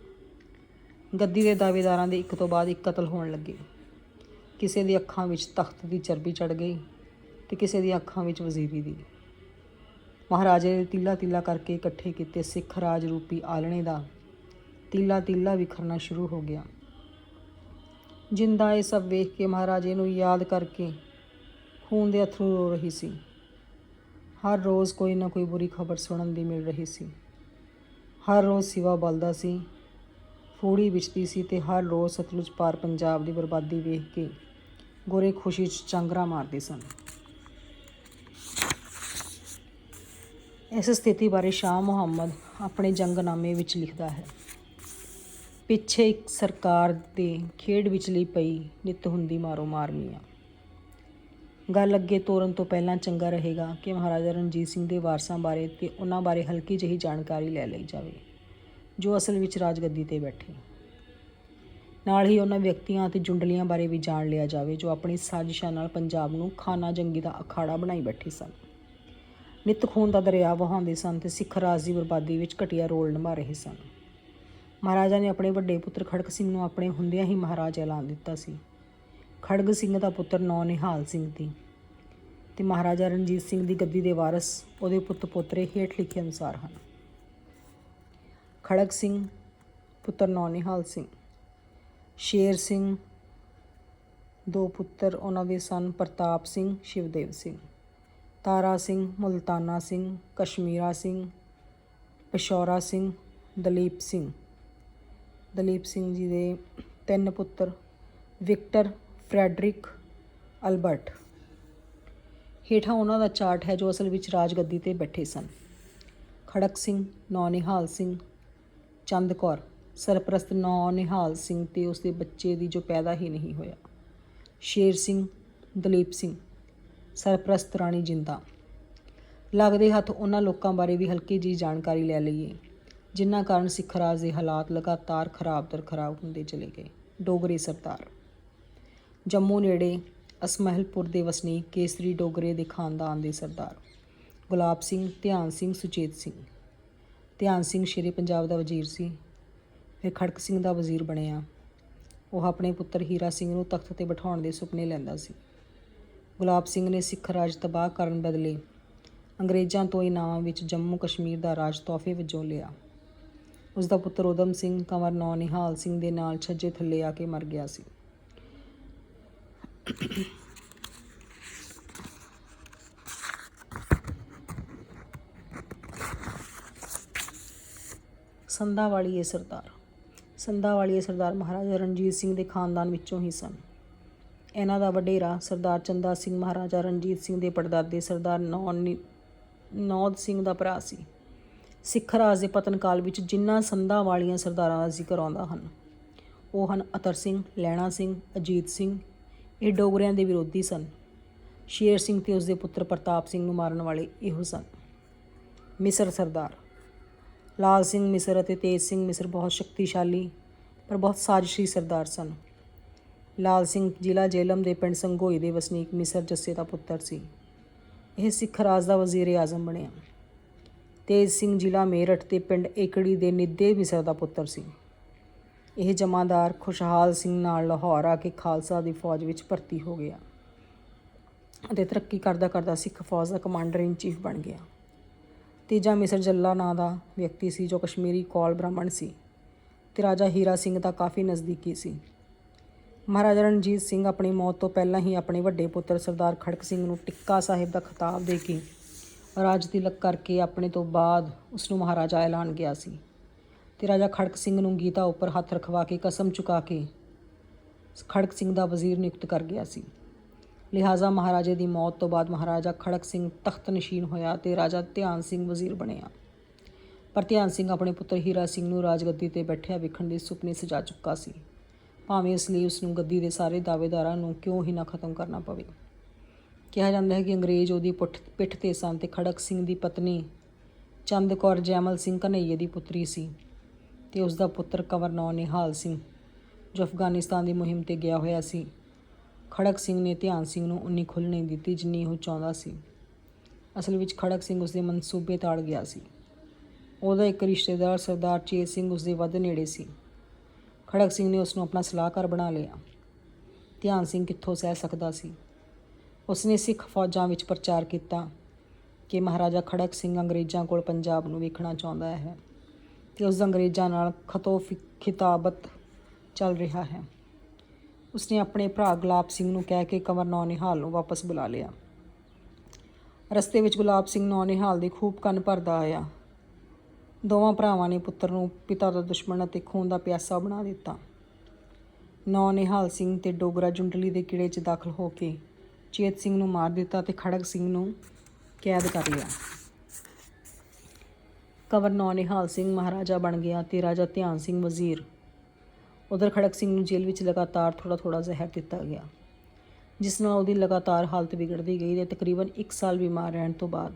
ਗੱਦੀ ਦੇ ਦਾਅਵੇਦਾਰਾਂ ਦੇ ਇੱਕ ਤੋਂ ਬਾਅਦ ਇੱਕ ਕਤਲ ਹੋਣ ਲੱਗੇ। ਕਿਸੇ ਦੀ ਅੱਖਾਂ ਵਿੱਚ ਤਖਤ ਦੀ ਚਰਬੀ ਚੜ ਗਈ ਤੇ ਕਿਸੇ ਦੀ ਅੱਖਾਂ ਵਿੱਚ ਵਜ਼ੀਰੀ ਦੀ। ਮਹਾਰਾਜੇ ਨੇ ਤੀਲਾ ਤੀਲਾ ਕਰਕੇ ਇਕੱਠੇ ਕੀਤੇ ਸਿੱਖ ਰਾਜ ਰੂਪੀ ਆਲਣੇ ਦਾ ਤੀਲਾ ਤੀਲਾ ਵਿਖਰਨਾ ਸ਼ੁਰੂ ਹੋ ਗਿਆ। ਜਿੰਦਾ ਇਹ ਸਭ ਵੇਖ ਕੇ ਮਹਾਰਾਜੇ ਨੂੰ ਯਾਦ ਕਰਕੇ ਖੂਨ ਦੇ ਅਥਰੂ ਰੋ ਰਹੀ ਸੀ। ਹਰ ਰੋਜ਼ ਕੋਈ ਨਾ ਕੋਈ ਬੁਰੀ ਖਬਰ ਸੁਣਨ ਦੀ ਮਿਲ ਰਹੀ ਸੀ। ਹਰ ਰੋਜ਼ ਸਿਵਾ ਬਲਦਾ ਸੀ, ਫੂੜੀ ਵਿਚਦੀ ਸੀ ਤੇ ਹਰ ਰੋਜ਼ ਸਤਲੁਜ ਪਾਰ ਪੰਜਾਬ ਦੀ ਬਰਬਾਦੀ ਵੇਖ ਕੇ ਗੋਰੇ ਖੁਸ਼ੀ 'ਚ ਚਾਂਗਰਾ ਮਾਰਦੇ ਸਨ। ਇਸ ਸਥਿਤੀ ਬਾਰੇ ਸ਼ਾਹ ਮੁਹੰਮਦ ਆਪਣੇ ਜੰਗਨਾਮੇ ਵਿੱਚ ਲਿਖਦਾ ਹੈ। ਪਿੱਛੇ ਇੱਕ ਸਰਕਾਰ ਦੇ ਖੇਡ ਵਿਚਲੀ ਪਈ ਨਿਤ ਹੁੰਦੀ ਮਾਰੋ ਮਾਰਮੀਆਂ ਗੱਲ ਅੱਗੇ ਤੋਰਨ ਤੋਂ ਪਹਿਲਾਂ ਚੰਗਾ ਰਹੇਗਾ ਕਿ ਮਹਾਰਾਜਾ ਰਣਜੀਤ ਸਿੰਘ ਦੇ ਵਾਰਸਾਂ ਬਾਰੇ ਤੇ ਉਹਨਾਂ ਬਾਰੇ ਹਲਕੀ ਜਿਹੀ ਜਾਣਕਾਰੀ ਲੈ ਲਈ ਜਾਵੇ, ਜੋ ਅਸਲ ਵਿੱਚ ਰਾਜਗੱਦੀ ਤੇ ਬੈਠੇ। ਨਾਲ ਹੀ ਉਹਨਾਂ ਵਿਅਕਤੀਆਂ ਅਤੇ ਜੁੰਡਲੀਆਂ ਬਾਰੇ ਵੀ ਜਾਣ ਲਿਆ ਜਾਵੇ, ਜੋ ਆਪਣੀ ਸਾਜ਼ਿਸ਼ਾਂ ਨਾਲ ਪੰਜਾਬ ਨੂੰ ਖਾਨਾ ਜੰਗੀ ਦਾ ਅਖਾੜਾ ਬਣਾਈ ਬੈਠੇ ਸਨ। ਨਿਤ ਖੂਨ ਦਾ ਦਰਿਆ ਵਹਾਉਂਦੇ ਸਨ ਤੇ ਸਿੱਖ ਰਾਜ ਦੀ ਬਰਬਾਦੀ ਵਿੱਚ ਘਟੀਆ ਰੋਲ ਨਿਭਾ ਰਹੇ ਸਨ। ਮਹਾਰਾਜਾ ਨੇ ਆਪਣੇ ਵੱਡੇ ਪੁੱਤਰ ਖੜਕ ਸਿੰਘ ਨੂੰ ਆਪਣੇ ਹੁੰਦਿਆਂ ਹੀ ਮਹਾਰਾਜ ਐਲਾਨ ਦਿੱਤਾ ਸੀ। ਖੜਗ ਸਿੰਘ ਦਾ ਪੁੱਤਰ ਨੌ ਨਿਹਾਲ ਸਿੰਘ ਸੀ ਤੇ ਮਹਾਰਾਜਾ ਰਣਜੀਤ ਸਿੰਘ ਦੀ ਗੱਦੀ ਦੇ ਵਾਰਸ ਉਹਦੇ ਪੁੱਤ ਪੋਤਰੇ ਹੇਠ ਲਿਖੇ ਅਨੁਸਾਰ ਹਨ। ਖੜਗ ਸਿੰਘ, ਪੁੱਤਰ ਨੌ ਨਿਹਾਲ ਸਿੰਘ, ਸ਼ੇਰ ਸਿੰਘ, ਦੋ ਪੁੱਤਰ ਉਹਨਾਂ ਦੇ ਸਨ ਪ੍ਰਤਾਪ ਸਿੰਘ, ਸ਼ਿਵਦੇਵ ਸਿੰਘ, ਤਾਰਾ ਸਿੰਘ, ਮੁਲਤਾਨਾ ਸਿੰਘ, ਕਸ਼ਮੀਰਾ ਸਿੰਘ, ਪਿਸ਼ੌਰਾ ਸਿੰਘ, ਦਲੀਪ ਸਿੰਘ। ਦਲੀਪ ਸਿੰਘ ਜੀ ਦੇ ਤਿੰਨ ਪੁੱਤਰ, ਵਿਕਟਰ ਫਰੈਡਰਿਕ ਅਲਬਰਟ। ਹੇਠਾਂ ਉਹਨਾਂ ਦਾ ਚਾਰਟ ਹੈ ਜੋ ਅਸਲ ਵਿੱਚ ਰਾਜਗੱਦੀ ਤੇ ਬੈਠੇ ਸਨ। ਖੜਕ ਸਿੰਘ ਨੌ ਨਿਹਾਲ ਸਿੰਘ, ਚੰਦ ਕੌਰ। ਸਰਪ੍ਰਸਤ ਨੌ ਨਿਹਾਲ ਸਿੰਘ ਤੇ ਉਸਦੇ ਬੱਚੇ ਦੀ ਜੋ ਪੈਦਾ ਹੀ ਨਹੀਂ ਹੋਇਆ। ਸ਼ੇਰ ਸਿੰਘ, ਦਲੀਪ ਸਿੰਘ, ਸਰਪ੍ਰਸਤ ਰਾਣੀ ਜਿੰਦਾ। ਲੱਗਦੇ ਹੱਥ ਉਹਨਾਂ ਲੋਕਾਂ ਬਾਰੇ ਵੀ ਹਲਕੀ ਜੀ ਜਾਣਕਾਰੀ ਲੈ ਲਈਏ। ਜਿਨ੍ਹਾਂ ਕਾਰਨ ਸਿੱਖ ਰਾਜ ਦੇ ਹਾਲਾਤ ਲਗਾਤਾਰ ਖਰਾਬ ਦਰ ਖਰਾਬ ਹੁੰਦੇ ਚਲੇ ਗਏ। ਡੋਗਰੇ ਸਰਦਾਰ। ਜੰਮੂ ਨੇੜੇ ਅਸਮਹਿਲਪੁਰ ਦੇ ਵਸਨੀਕ ਕੇਸਰੀ ਡੋਗਰੇ ਦੇ ਖਾਨਦਾਨ ਦੇ ਸਰਦਾਰ ਗੁਲਾਬ ਸਿੰਘ, ਧਿਆਨ ਸਿੰਘ, ਸੁਚੇਤ ਸਿੰਘ। ਧਿਆਨ ਸਿੰਘ ਸ਼ੇਰੇ ਪੰਜਾਬ ਦਾ ਵਜ਼ੀਰ ਸੀ। ਫਿਰ ਖੜਕ ਸਿੰਘ ਦਾ ਵਜ਼ੀਰ ਬਣਿਆ। ਉਹ ਆਪਣੇ ਪੁੱਤਰ ਹੀਰਾ ਸਿੰਘ ਨੂੰ ਤਖਤ ਤੇ ਬਿਠਾਉਣ ਦੇ ਸੁਪਨੇ ਲੈਂਦਾ ਸੀ। ਗੁਲਾਬ ਸਿੰਘ ਨੇ ਸਿੱਖ ਰਾਜ ਤਬਾਹ ਕਰਨ ਬਦਲੇ ਅੰਗਰੇਜ਼ਾਂ ਤੋਂ ਇਨਾਮ ਵਿੱਚ ਜੰਮੂ ਕਸ਼ਮੀਰ ਦਾ ਰਾਜ ਤੋਹਫੇ ਵਜੋਂ ਲਿਆ। ਉਸ ਦਾ ਪੁੱਤਰ ਉਦਮ ਸਿੰਘ ਕੰਵਰ ਨੌ ਨਿਹਾਲ ਸਿੰਘ ਦੇ ਨਾਲ ਛੱਜੇ ਥੱਲੇ ਆ ਕੇ ਮਰ ਗਿਆ ਸੀ। ਸੰਧਾ ਵਾਲੀ ਇਹ ਸਰਦਾਰ। ਸੰਧਾ ਇਹ ਸਰਦਾਰ ਮਹਾਰਾਜਾ ਰਣਜੀਤ ਸਿੰਘ ਦੇ ਖਾਨਦਾਨ ਵਿੱਚੋਂ ਹੀ ਸਨ। ਇਹਨਾਂ ਦਾ ਵਡੇਰਾ ਸਰਦਾਰ ਚੰਦਾ ਸਿੰਘ ਮਹਾਰਾਜਾ ਰਣਜੀਤ ਸਿੰਘ ਦੇ ਪੜਦਾਦੇ ਸਰਦਾਰ ਨੌ ਨੌਦ ਸਿੰਘ ਦਾ ਭਰਾ ਸੀ। ਸਿੱਖ ਰਾਜ ਦੇ ਪਤਨ ਕਾਲ ਵਿੱਚ ਜਿਨ੍ਹਾਂ ਸੰਧਾਂ ਵਾਲੀਆਂ ਸਰਦਾਰਾਂ ਦਾ ਜ਼ਿਕਰ ਆਉਂਦਾ ਹਨ, ਉਹ ਹਨ ਅਤਰ ਸਿੰਘ ਲੈਣਾ ਸਿੰਘ, ਅਜੀਤ ਸਿੰਘ। ਇਹ ਡੋਗਰਿਆਂ ਦੇ ਵਿਰੋਧੀ ਸਨ। ਸ਼ੇਰ ਸਿੰਘ ਤੇ ਉਸ ਦੇ ਪੁੱਤਰ ਪ੍ਰਤਾਪ ਸਿੰਘ ਨੂੰ ਮਾਰਨ ਵਾਲੇ ਇਹੋ ਸਨ। ਮਿਸਰ ਸਰਦਾਰ। ਲਾਲ ਸਿੰਘ ਮਿਸਰ ਅਤੇ ਤੇਜ ਸਿੰਘ ਮਿਸਰ ਬਹੁਤ ਸ਼ਕਤੀਸ਼ਾਲੀ, ਪਰ ਬਹੁਤ ਸਾਜ਼ਿਸ਼ੀ ਸਰਦਾਰ ਸਨ। ਲਾਲ ਸਿੰਘ ਜ਼ਿਲ੍ਹਾ ਜੇਲਮ ਦੇ ਪਿੰਡ ਸੰਘੋਈ ਦੇ ਵਸਨੀਕ ਮਿਸਰ ਜੱਸੇ ਦਾ ਪੁੱਤਰ ਸੀ। ਇਹ ਸਿੱਖ ਰਾਜ ਦਾ ਵਜ਼ੀਰ ਆਜ਼ਮ ਬਣਿਆ। ਤੇਜ ਸਿੰਘ ਜ਼ਿਲ੍ਹਾ ਮੇਰਠ ਦੇ ਪਿੰਡ ਏਕੜੀ ਦੇ ਨਿੱਦੇ ਮਿਸਰ ਦਾ ਪੁੱਤਰ ਸੀ। ਇਹ ਜਮਾਦਾਰ ਖੁਸ਼ਹਾਲ ਸਿੰਘ ਨਾਲ ਲਾਹੌਰ ਆ ਕੇ ਖਾਲਸਾ ਦੀ ਫੌਜ ਵਿੱਚ ਭਰਤੀ ਹੋ ਗਿਆ ਅਤੇ ਤਰੱਕੀ ਕਰਦਾ ਕਰਦਾ ਸਿੱਖ ਫੌਜ ਦਾ ਕਮਾਂਡਰ ਇਨ ਚੀਫ ਬਣ ਗਿਆ। ਤੀਜਾ ਮਿਸਰ ਜੱਲਾ ਨਾਂ ਦਾ ਵਿਅਕਤੀ ਸੀ ਜੋ ਕਸ਼ਮੀਰੀ ਕੌਲ ਬ੍ਰਾਹਮਣ ਸੀ ਤੇ ਰਾਜਾ ਹੀਰਾ ਸਿੰਘ ਦਾ ਕਾਫੀ ਨਜ਼ਦੀਕੀ ਸੀ। ਮਹਾਰਾਜਾ ਰਣਜੀਤ ਸਿੰਘ ਆਪਣੀ ਮੌਤ ਤੋਂ ਪਹਿਲਾਂ ਹੀ ਆਪਣੇ ਵੱਡੇ ਪੁੱਤਰ ਸਰਦਾਰ ਖੜਕ ਸਿੰਘ ਨੂੰ ਟਿੱਕਾ ਸਾਹਿਬ ਦਾ ਖਿਤਾਬ ਦੇ ਕੇ ਰਾਜ ਤਿਲਕ ਕਰਕੇ ਆਪਣੇ ਤੋਂ ਬਾਅਦ ਉਸ ਨੂੰ ਮਹਾਰਾਜਾ ਐਲਾਨ ਗਿਆ ਸੀ ਤੇ ਰਾਜਾ ਖੜਕ ਸਿੰਘ ਨੂੰ ਗੀਤਾ ਉੱਪਰ ਹੱਥ ਰਖਵਾ ਕੇ ਕਸਮ ਚੁਕਾ ਕੇ ਖੜਕ ਸਿੰਘ ਦਾ ਵਜ਼ੀਰ ਨਿਯੁਕਤ ਕਰ ਗਿਆ ਸੀ। ਲਿਹਾਜ਼ਾ ਮਹਾਰਾਜੇ ਦੀ ਮੌਤ ਤੋਂ ਬਾਅਦ ਮਹਾਰਾਜਾ ਖੜਕ ਸਿੰਘ ਤਖਤ ਨਸ਼ੀਨ ਹੋਇਆ ਤੇ ਰਾਜਾ ਧਿਆਨ ਸਿੰਘ ਵਜ਼ੀਰ ਬਣਿਆ। ਪਰ ਧਿਆਨ ਸਿੰਘ ਆਪਣੇ ਪੁੱਤਰ ਹੀਰਾ ਸਿੰਘ ਨੂੰ ਰਾਜਗੱਦੀ ਤੇ ਬੈਠਿਆ ਵੇਖਣ ਦੇ ਸੁਪਨੇ ਸਜਾ ਚੁੱਕਾ ਸੀ। ਭਾਵੇਂ ਇਸ ਲਈ ਉਸ ਨੂੰ ਗੱਦੀ ਦੇ ਸਾਰੇ ਦਾਅਵੇਦਾਰਾਂ ਨੂੰ ਕਿਉਂ ਹੀ ਨਾ ਖਤਮ ਕਰਨਾ ਪਵੇ। ਕਿਹਾ ਜਾਂਦਾ ਹੈ ਕਿ ਅੰਗਰੇਜ਼ ਉਹਦੀ ਪੁੱਠ ਪਿੱਠ ਤੇ ਸਨ ਤੇ ਖੜਕ ਸਿੰਘ ਦੀ ਪਤਨੀ ਚੰਦ ਕੌਰ ਜੈਮਲ ਸਿੰਘ ਕਨਈਏ ਦੀ ਪੁੱਤਰੀ ਸੀ ਤੇ ਉਸ ਦਾ ਪੁੱਤਰ ਕੰਵਰਨੌਰ ਨਿਹਾਲ ਸਿੰਘ, ਜੋ ਅਫਗਾਨਿਸਤਾਨ ਦੀ ਮੁਹਿੰਮ ਤੇ ਗਿਆ ਹੋਇਆ ਸੀ। ਖੜਕ ਸਿੰਘ ਨੇ ਧਿਆਨ ਸਿੰਘ ਨੂੰ ਉਨੀ ਖੁੱਲ੍ਹ ਨਹੀਂ ਦਿੱਤੀ ਜਿੰਨੀ ਉਹ ਚਾਹੁੰਦਾ ਸੀ। ਅਸਲ ਵਿੱਚ ਖੜਕ ਸਿੰਘ ਉਸਦੇ ਮਨਸੂਬੇ ਤਾੜ ਗਿਆ ਸੀ। ਉਹਦਾ ਇੱਕ ਰਿਸ਼ਤੇਦਾਰ ਸਰਦਾਰ ਚੇਤ ਸਿੰਘ ਉਸਦੇ ਵੱਧ ਨੇੜੇ ਸੀ। ਖੜਕ ਸਿੰਘ ਨੇ ਉਸ ਨੂੰ ਆਪਣਾ ਸਲਾਹਕਾਰ ਬਣਾ ਲਿਆ। ਧਿਆਨ ਸਿੰਘ ਕਿੱਥੋਂ ਸਹਿ ਸਕਦਾ ਸੀ? ਉਸਨੇ ਸਿੱਖ ਫੌਜਾਂ ਵਿੱਚ ਪ੍ਰਚਾਰ ਕੀਤਾ ਕਿ ਮਹਾਰਾਜਾ ਖੜਕ ਸਿੰਘ ਅੰਗਰੇਜ਼ਾਂ ਕੋਲ ਪੰਜਾਬ ਨੂੰ ਵੇਖਣਾ ਚਾਹੁੰਦਾ ਹੈ ਤੇ ਉਸ ਅੰਗਰੇਜ਼ਾਂ ਨਾਲ ਖਤੋ ਫਿ- ਖਿਤਾਬਤ ਚੱਲ ਰਿਹਾ ਹੈ। ਉਸਨੇ ਆਪਣੇ ਭਰਾ ਗੁਲਾਬ ਸਿੰਘ ਨੂੰ ਕਹਿ ਕੇ ਕੰਵਰ ਨੌਨਿਹਾਲ ਨੂੰ ਵਾਪਸ ਬੁਲਾ ਲਿਆ। ਰਸਤੇ ਵਿੱਚ ਗੁਲਾਬ ਸਿੰਘ ਨੌਨਿਹਾਲ ਦੀ ਖੂਬ ਕੰਨ ਭਰਦਾ ਆਇਆ। ਦੋਵਾਂ ਭਰਾਵਾਂ ਨੇ ਪੁੱਤਰ ਨੂੰ ਪਿਤਾ ਦਾ ਦੁਸ਼ਮਣ ਅਤੇ ਖੂਨ ਦਾ ਪਿਆਸਾ ਬਣਾ ਦਿੱਤਾ। ਨੌਨਿਹਾਲ ਸਿੰਘ ਤੇ ਡੋਗਰਾ ਜੁੰਡਲੀ ਦੇ ਕਿਲੇ 'ਚ ਦਾਖਲ ਹੋ ਕੇ ਚੇਤ ਸਿੰਘ ਨੂੰ ਮਾਰ ਦਿੱਤਾ ਤੇ ਖੜਕ ਸਿੰਘ ਨੂੰ ਕੈਦ ਕਰ ਲਿਆ। ਕਵਰ ਨੌ ਨਿਹਾਲ ਸਿੰਘ ਮਹਾਰਾਜਾ ਬਣ ਗਿਆ ਤੇ ਰਾਜਾ ਧਿਆਨ ਸਿੰਘ ਵਜ਼ੀਰ। ਉਧਰ ਖੜਕ ਸਿੰਘ ਨੂੰ ਜੇਲ੍ਹ ਵਿੱਚ ਲਗਾਤਾਰ ਥੋੜਾ ਥੋੜਾ ਜ਼ਹਿਰ ਦਿੱਤਾ ਗਿਆ, ਜਿਸ ਨਾਲ ਉਹਦੀ ਲਗਾਤਾਰ ਹਾਲਤ ਵਿਗੜਦੀ ਗਈ ਤੇ ਤਕਰੀਬਨ 1 ਸਾਲ ਬਿਮਾਰ ਰਹਿਣ ਤੋਂ ਬਾਅਦ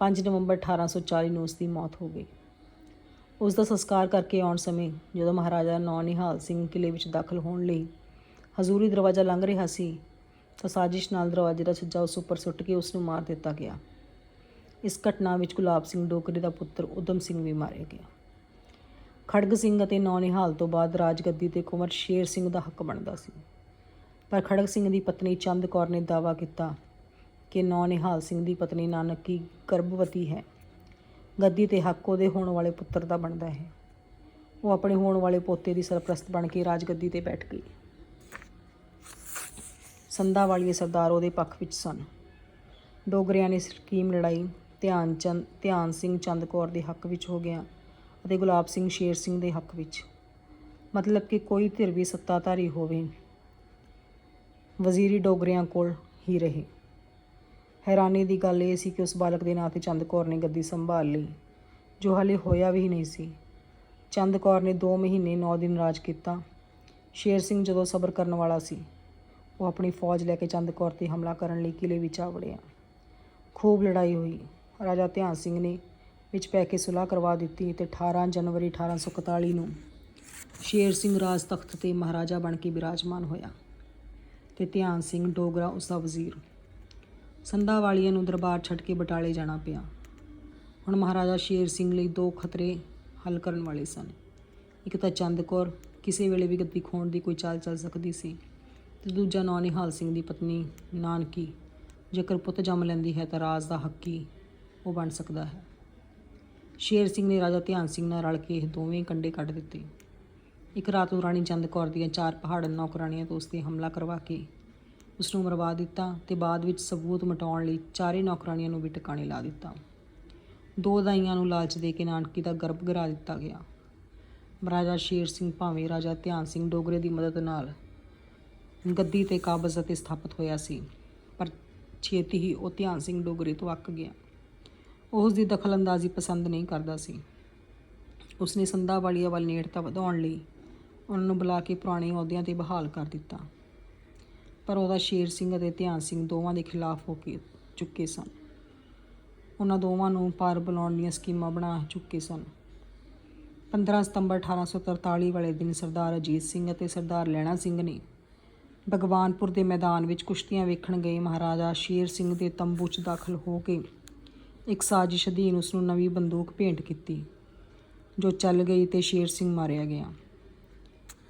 5 ਨਵੰਬਰ 1840 ਨੂੰ ਉਸ ਦੀ ਮੌਤ ਹੋ ਗਈ। ਉਸ ਦਾ ਸੰਸਕਾਰ ਕਰਕੇ ਆਉਣ ਸਮੇਂ ਜਦੋਂ ਮਹਾਰਾਜਾ ਨੌ ਨਿਹਾਲ ਸਿੰਘ ਕਿਲੇ ਵਿੱਚ ਦਾਖਲ ਹੋਣ ਲਈ ਹਜ਼ੂਰੀ ਦਰਵਾਜ਼ਾ ਲੰਘ ਰਿਹਾ ਸੀ ਤਾਂ ਸਾਜ਼ਿਸ਼ ਨਾਲ ਦਰਵਾਜ਼ੇ ਦਾ ਛੱਜਾ ਉਸ ਉੱਪਰ ਸੁੱਟ ਕੇ ਉਸ ਨੂੰ ਮਾਰ ਦਿੱਤਾ ਗਿਆ। ਇਸ ਘਟਨਾ ਵਿੱਚ ਗੁਲਾਬ ਸਿੰਘ ਡੋਕਰੇ ਦਾ ਪੁੱਤਰ ਉਦਮ ਸਿੰਘ ਵੀ ਮਾਰਿਆ ਗਿਆ। ਖੜਗ ਸਿੰਘ ਅਤੇ ਨੌਨਿਹਾਲ ਤੋਂ ਬਾਅਦ ਰਾਜਗੱਦੀ ਤੇ ਕੁੰਵਰ ਸ਼ੇਰ ਸਿੰਘ ਦਾ ਹੱਕ ਬਣਦਾ ਸੀ। ਪਰ ਖੜਗ ਸਿੰਘ ਦੀ ਪਤਨੀ ਚੰਦ ਕੌਰ ਨੇ ਦਾਅਵਾ ਕੀਤਾ ਕਿ ਨੌਨਿਹਾਲ ਸਿੰਘ ਦੀ ਪਤਨੀ ਨਾਨਕੀ ਗਰਭਵਤੀ ਹੈ। ਗੱਦੀ ਤੇ ਹੱਕ ਉਹਦੇ ਹੋਣ ਵਾਲੇ ਪੁੱਤਰ ਦਾ ਬਣਦਾ ਹੈ। ਉਹ ਆਪਣੇ ਹੋਣ ਵਾਲੇ ਪੋਤੇ ਦੀ ਸਰਪ੍ਰਸਤ ਬਣ ਕੇ ਰਾਜਗੱਦੀ ਤੇ ਬੈਠ ਗਈ। ਸੰਧਾ ਵਾਲੀਏ ਸਰਦਾਰ ਉਹਦੇ ਪੱਖ ਵਿੱਚ ਸਨ। ਡੋਗਰਿਆਂ ਨੇ ਸਕੀਮ ਲੜਾਈ, ਧਿਆਨ ਚੰਦ, ਧਿਆਨ ਸਿੰਘ ਚੰਦ ਕੌਰ ਦੇ ਹੱਕ ਵਿੱਚ ਹੋ ਗਿਆ ਅਤੇ ਗੁਲਾਬ ਸਿੰਘ ਸ਼ੇਰ ਸਿੰਘ ਦੇ ਹੱਕ ਵਿੱਚ। ਮਤਲਬ ਕਿ ਕੋਈ ਧਿਰ ਵੀ ਸੱਤਾਧਾਰੀ ਹੋਵੇ, ਵਜ਼ੀਰੀ ਡੋਗਰਿਆਂ ਕੋਲ ਹੀ ਰਹੇ। ਹੈਰਾਨੀ ਦੀ ਗੱਲ ਇਹ ਸੀ ਕਿ ਉਸ ਬਾਲਕ ਦੇ ਨਾਂ ਤੇ ਚੰਦ ਕੌਰ ਨੇ ਗੱਦੀ ਸੰਭਾਲ ਲਈ, ਜੋ ਹਾਲੇ ਹੋਇਆ ਵੀ ਨਹੀਂ ਸੀ। ਚੰਦ ਕੌਰ ਨੇ 2 ਮਹੀਨੇ 9 ਦਿਨ ਰਾਜ ਕੀਤਾ। ਸ਼ੇਰ ਸਿੰਘ ਜਦੋਂ ਸਬਰ ਕਰਨ ਵਾਲਾ ਸੀ ਉਹ ਆਪਣੀ ਫੌਜ ਲੈ ਕੇ ਚੰਦ ਕੌਰ ਤੇ ਹਮਲਾ ਕਰਨ ਲਈ ਕਿਲੇ ਵਿੱਚ ਆ ਵੜਿਆ। ਖੂਬ ਲੜਾਈ ਹੋਈ। ਰਾਜਾ ਧਿਆਨ ਸਿੰਘ ਨੇ ਵਿੱਚ ਪੈ ਕੇ ਸੁਲਾਹ ਕਰਵਾ ਦਿੱਤੀ ਤੇ 18 ਜਨਵਰੀ 1841 ਨੂੰ ਸ਼ੇਰ ਸਿੰਘ ਰਾਜ ਤਖਤ ਤੇ ਮਹਾਰਾਜਾ ਬਣ ਕੇ ਬਿਰਾਜਮਾਨ ਹੋਇਆ ਤੇ ਧਿਆਨ ਸਿੰਘ ਡੋਗਰਾ ਉਸ ਦਾ ਵਜ਼ੀਰ। ਸੰਧਾ ਵਾਲੀਆਂ ਨੂੰ ਦਰਬਾਰ ਛੱਡ ਕੇ ਬਟਾਲੇ ਜਾਣਾ ਪਿਆ। ਹੁਣ ਮਹਾਰਾਜਾ ਸ਼ੇਰ ਸਿੰਘ ਲਈ ਦੋ ਖਤਰੇ ਹੱਲ ਕਰਨ ਵਾਲੇ ਸਨ। ਇੱਕ ਤਾਂ ਚੰਦ ਕੌਰ, ਕਿਸੇ ਵੇਲੇ ਵੀ ਗੱਦੀ ਖੋਣ ਦੀ ਕੋਈ ਚਾਲ ਚੱਲ ਸਕਦੀ ਸੀ। ਤੇ ਦੂਜਾ ਨਾਂ ਨਿਹਾਲ ਸਿੰਘ ਦੀ ਪਤਨੀ ਨਾਨਕੀ। ਜੇਕਰ ਪੁੱਤ ਜੰਮ ਲੈਂਦੀ ਹੈ ਤਾਂ ਰਾਜ ਦਾ ਹੱਕੀ ਉਹ ਬਣ ਸਕਦਾ ਹੈ। ਸ਼ੇਰ ਸਿੰਘ ਨੇ ਰਾਜਾ ਧਿਆਨ ਸਿੰਘ ਨਾਲ ਰਲ ਕੇ ਇਹ ਦੋਵੇਂ ਕੰਡੇ ਕੱਢ ਦਿੱਤੇ। ਇੱਕ ਰਾਤ ਨੂੰ ਰਾਣੀ ਚੰਦ ਕੌਰ ਦੀਆਂ ਚਾਰ ਪਹਾੜਨ ਨੌਕਰਾਣੀਆਂ ਤੋਂ ਉਸ ਤੇ ਹਮਲਾ ਕਰਵਾ ਕੇ ਉਸ ਨੂੰ ਮਰਵਾ ਦਿੱਤਾ ਤੇ ਬਾਅਦ ਵਿੱਚ ਸਬੂਤ ਮਿਟਾਉਣ ਲਈ ਚਾਰੇ ਨੌਕਰਾਣੀਆਂ ਨੂੰ ਵੀ ਟਿਕਾਣੇ ਲਾ ਦਿੱਤਾ। ਦੋ ਦਾਈਆਂ ਨੂੰ ਲਾਲਚ ਦੇ ਕੇ ਨਾਨਕੀ ਦਾ ਗਰਭ ਗਿਰਾ ਦਿੱਤਾ ਗਿਆ। ਮਹਾਰਾਜਾ ਸ਼ੇਰ ਸਿੰਘ ਭਾਵੇਂ ਰਾਜਾ ਧਿਆਨ ਸਿੰਘ ਡੋਗਰੇ ਦੀ ਮਦਦ ਨਾਲ ਗੱਦੀ ਤੇ ਕਾਬਜ਼ ਅਤੇ ਸਥਾਪਿਤ ਹੋਇਆ ਸੀ, ਪਰ ਛੇਤੀ ਹੀ ਉਹ ਧਿਆਨ ਸਿੰਘ ਡੋਗਰੇ ਤੋਂ ਅੱਕ ਗਿਆ। ਉਹ ਉਸ ਦੀ ਦਖਲਅੰਦਾਜ਼ੀ ਪਸੰਦ ਨਹੀਂ ਕਰਦਾ ਸੀ। ਉਸਨੇ ਸੰਧਾ ਵਾਲੀਆ ਵੱਲ ਨੇੜਤਾ ਵਧਾਉਣ ਲਈ ਉਹਨਾਂ ਨੂੰ ਬੁਲਾ ਕੇ ਪੁਰਾਣੇ ਅਹੁਦਿਆਂ ਤੇ ਬਹਾਲ ਕਰ ਦਿੱਤਾ। ਪਰ ਉਹਦਾ ਸ਼ੇਰ ਸਿੰਘ ਅਤੇ ਧਿਆਨ ਸਿੰਘ ਦੋਵਾਂ ਦੇ ਖਿਲਾਫ ਹੋ ਕੇ ਚੁੱਕੇ ਸਨ। ਉਹਨਾਂ ਦੋਵਾਂ ਨੂੰ ਪਾਰ ਬੁਲਾਉਣ ਦੀਆਂ ਸਕੀਮਾਂ ਬਣਾ ਚੁੱਕੇ ਸਨ। 15 ਸਤੰਬਰ 1843 ਵਾਲੇ ਦਿਨ ਸਰਦਾਰ ਅਜੀਤ ਸਿੰਘ ਅਤੇ ਸਰਦਾਰ ਲੈਣਾ ਸਿੰਘ ਨੇ ਭਗਵਾਨਪੁਰ ਦੇ ਮੈਦਾਨ ਵਿੱਚ ਕੁਸ਼ਤੀਆਂ ਵੇਖਣ ਗਏ ਮਹਾਰਾਜਾ ਸ਼ੇਰ ਸਿੰਘ ਦੇ ਤੰਬੂ 'ਚ ਦਾਖਲ ਹੋ ਕੇ ਇੱਕ ਸਾਜ਼ਿਸ਼ ਅਧੀਨ ਉਸ ਨੂੰ ਨਵੀਂ ਬੰਦੂਕ ਭੇਂਟ ਕੀਤੀ, ਜੋ ਚੱਲ ਗਈ ਤੇ ਸ਼ੇਰ ਸਿੰਘ ਮਾਰਿਆ ਗਿਆ।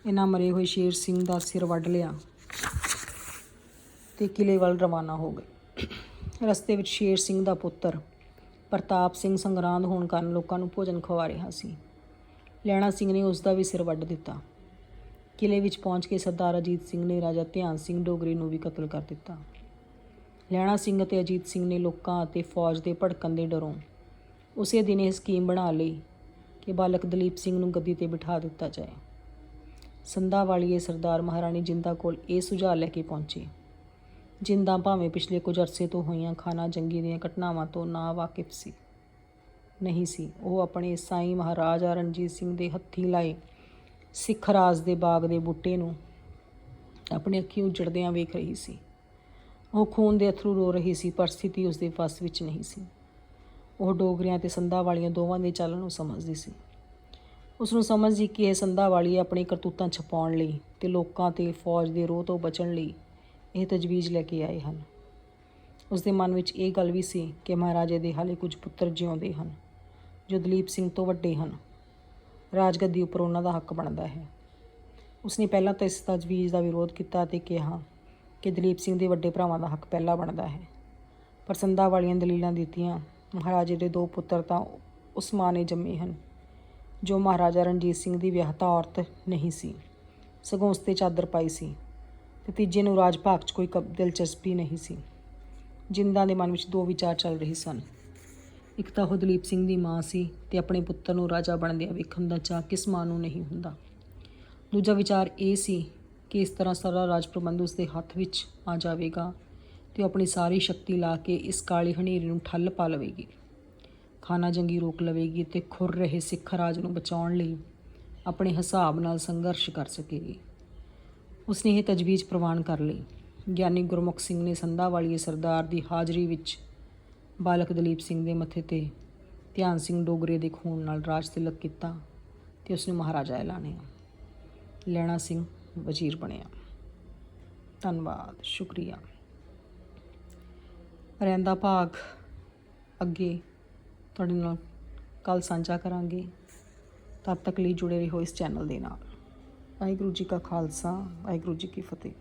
ਇਹਨਾਂ ਮਰੇ ਹੋਏ ਸ਼ੇਰ ਸਿੰਘ ਦਾ ਸਿਰ ਵੱਢ ਲਿਆ ਤੇ ਕਿਲੇ ਵੱਲ ਰਵਾਨਾ ਹੋ ਗਏ। ਰਸਤੇ ਵਿੱਚ ਸ਼ੇਰ ਸਿੰਘ ਦਾ ਪੁੱਤਰ ਪ੍ਰਤਾਪ ਸਿੰਘ ਸੰਗਰਾਂਦ ਹੋਣ ਕਾਰਨ ਲੋਕਾਂ ਨੂੰ ਭੋਜਨ ਖਵਾ ਰਿਹਾ ਸੀ। ਲੈਣਾ ਸਿੰਘ ਨੇ ਉਸ ਦਾ ਵੀ ਸਿਰ ਵੱਢ ਦਿੱਤਾ। ਕਿਲੇ ਵਿੱਚ ਪਹੁੰਚ ਕੇ ਸਰਦਾਰ ਅਜੀਤ ਸਿੰਘ ਨੇ ਰਾਜਾ ਧਿਆਨ ਸਿੰਘ ਡੋਗਰੀ ਨੂੰ ਵੀ ਕਤਲ ਕਰ ਦਿੱਤਾ। ਲੈਣਾ ਸਿੰਘ ਅਤੇ ਅਜੀਤ ਸਿੰਘ ਨੇ ਲੋਕਾਂ ਅਤੇ ਫੌਜ ਦੇ ਭੜਕਣ ਦੇ ਡਰੋਂ ਉਸੇ ਦਿਨ ਇਹ ਸਕੀਮ ਬਣਾ ਲਈ ਕਿ ਬਾਲਕ ਦਲੀਪ ਸਿੰਘ ਨੂੰ ਗੱਦੀ ਤੇ ਬਿਠਾ ਦਿੱਤਾ ਜਾਏ। ਸੰਧਾ ਵਾਲੀਏ ਸਰਦਾਰ ਮਹਾਰਾਣੀ ਜਿੰਦਾ ਕੋਲ ਇਹ ਸੁਝਾਅ ਲੈ ਕੇ ਪਹੁੰਚੇ। ਜਿੰਦਾ ਭਾਵੇਂ ਪਿਛਲੇ ਕੁਝ ਅਰਸੇ ਤੋਂ ਹੋਈਆਂ ਖਾਨਾ ਜੰਗੀ ਦੀਆਂ ਘਟਨਾਵਾਂ ਤੋਂ ਨਾ ਵਾਕਿਫ ਸੀ। ਨਹੀਂ ਸੀ, ਉਹ ਆਪਣੇ ਸਾਈਂ ਮਹਾਰਾਜਾ ਰਣਜੀਤ ਸਿੰਘ ਦੇ ਹੱਥੀਂ ਲਾਏ ਸਿੱਖ ਰਾਜ ਦੇ ਬਾਗ ਦੇ ਬੂਟੇ ਨੂੰ ਆਪਣੇ ਅੱਖੀਂ ਉਜੜਦਿਆਂ ਵੇਖ ਰਹੀ ਸੀ। ਉਹ ਖੂਨ ਦੇ ਅਥਰੂ ਰੋ ਰਹੀ ਸੀ, ਪਰ ਸਥਿਤੀ ਉਸ ਦੇ ਵੱਸ ਵਿੱਚ ਨਹੀਂ ਸੀ। ਉਹ ਡੋਗਰਿਆਂ ਤੇ ਸੰਧਾ ਵਾਲੀਆਂ ਦੋਵਾਂ ਦੇ ਚੱਲਣ ਨੂੰ ਸਮਝਦੀ ਸੀ। ਉਸ ਨੂੰ ਸਮਝ ਸੀ ਕਿ ਇਹ ਸੰਧਾ ਵਾਲੀ ਆਪਣੀ ਕਰਤੂਤਾਂ ਛਪਾਉਣ ਲਈ ਤੇ ਲੋਕਾਂ ਤੇ ਫੌਜ ਦੇ ਰੋਹ ਤੋਂ ਬਚਣ ਲਈ ਇਹ ਤਜਵੀਜ਼ ਲੈ ਕੇ ਆਏ ਹਨ। ਉਸ ਦੇ ਮਨ ਵਿੱਚ ਇਹ ਗੱਲ ਵੀ ਸੀ ਕਿ ਮਹਾਰਾਜੇ ਦੇ ਹਾਲੇ ਕੁਝ ਪੁੱਤਰ ਜਿਉਂਦੇ ਹਨ, ਜੋ ਦਲੀਪ ਸਿੰਘ ਤੋਂ ਵੱਡੇ ਹਨ। ਰਾਜਗੱਦੀ ਉੱਪਰ ਉਹਨਾਂ ਦਾ ਹੱਕ ਬਣਦਾ ਹੈ। ਉਸਨੇ ਪਹਿਲਾਂ ਤਾਂ ਇਸ ਤਜਵੀਜ਼ ਦਾ ਵਿਰੋਧ ਕੀਤਾ ਤੇ ਕਿਹਾ ਕਿ ਦਲੀਪ ਸਿੰਘ ਦੇ ਵੱਡੇ ਭਰਾਵਾਂ ਦਾ ਹੱਕ ਪਹਿਲਾਂ ਬਣਦਾ ਹੈ। ਪਰ ਸੰਧਾ ਵਾਲੀਆਂ ਦਲੀਲਾਂ ਦਿੱਤੀਆਂ, ਮਹਾਰਾਜੇ ਦੇ ਦੋ ਪੁੱਤਰ ਤਾਂ ਉਸ ਮਾਂ ਨੇ ਜੰਮੇ ਹਨ, ਜੋ ਮਹਾਰਾਜਾ ਰਣਜੀਤ ਸਿੰਘ ਦੀ ਵਿਆਹਤਾ ਔਰਤ ਨਹੀਂ ਸੀ, ਸਗੋਂ ਉਸ ਤੇ ਚਾਦਰ ਪਾਈ ਸੀ ਤੇ ਤੀਜੇ ਨੂੰ ਰਾਜ ਭਾਗ 'ਚ ਕੋਈ ਕਬ- ਦਿਲਚਸਪੀ ਨਹੀਂ ਸੀ। ਜਿੰਦਾਂ ਦੇ ਮਨ ਵਿੱਚ ਦੋ ਵਿਚਾਰ ਚੱਲ ਰਹੇ ਸਨ। ਇੱਕ ਤਾਂ ਉਹ ਦਲੀਪ ਸਿੰਘ ਦੀ ਮਾਂ ਸੀ ਤੇ ਆਪਣੇ ਪੁੱਤਰ ਨੂੰ ਰਾਜਾ ਬਣਦਿਆਂ ਵੇਖਣ ਦਾ ਚਾਅ ਕਿਸ ਮਾਂ ਨੂੰ ਨਹੀਂ ਹੁੰਦਾ। ਦੂਜਾ ਵਿਚਾਰ ਇਹ ਸੀ ਕਿ ਇਸ ਤਰ੍ਹਾਂ ਸਾਰਾ ਰਾਜ ਪ੍ਰਬੰਧ ਉਸ ਦੇ ਹੱਥ ਵਿੱਚ ਆ ਜਾਵੇਗਾ ਤੇ ਉਹ ਆਪਣੀ ਸਾਰੀ ਸ਼ਕਤੀ ਲਾ ਕੇ ਇਸ ਕਾਲੀ ਹਨੇਰੀ ਨੂੰ ਠੱਲ ਪਾ ਲਵੇਗੀ। ਖਾਨਾ ਜੰਗੀ ਰੋਕ ਲਵੇਗੀ ਤੇ ਖੁਰ ਰਹੇ ਸਿੱਖ ਰਾਜ ਨੂੰ ਬਚਾਉਣ ਲਈ ਆਪਣੇ ਹਿਸਾਬ ਨਾਲ ਸੰਘਰਸ਼ ਕਰ ਸਕੇਗੀ। ਉਸਨੇ ਇਹ ਤਜਵੀਜ਼ ਪ੍ਰਵਾਨ ਕਰ ਲਈ। ਗਿਆਨੀ ਗੁਰਮੁਖ ਸਿੰਘ ਨੇ ਸੰਧਾ ਵਾਲੀ ਸਰਦਾਰ ਦੀ ਹਾਜ਼ਰੀ ਵਿੱਚ ਬਾਲਕ ਦਲੀਪ ਸਿੰਘ ਦੇ ਮੱਥੇ ਤੇ ਧਿਆਨ ਸਿੰਘ ਡੋਗਰੇ ਦੇ ਖੂਨ ਨਾਲ ਰਾਜ ਤਿਲਕ ਕੀਤਾ ਤੇ ਉਸਨੇ ਮਹਾਰਾਜਾ ਐਲਾਨਿਆ। ਲੈਣਾ ਸਿੰਘ ਵਜ਼ੀਰ ਬਣਿਆ। ਧੰਨਵਾਦ, ਸ਼ੁਕਰੀਆ। ਰਹਿੰਦਾ ਭਾਗ ਅੱਗੇ ਤੁਹਾਡੇ ਨਾਲ ਕੱਲ ਸਾਂਝਾ ਕਰਾਂਗੇ। ਤਦ ਤੱਕ ਲਈ ਜੁੜੇ ਰਹੋ ਇਸ ਚੈਨਲ ਦੇ ਨਾਲ। ਵਾਹਿਗੁਰੂ ਜੀ ਕਾ ਖਾਲਸਾ, ਵਾਹਿਗੁਰੂ ਜੀ ਕੀ ਫਤਿਹ।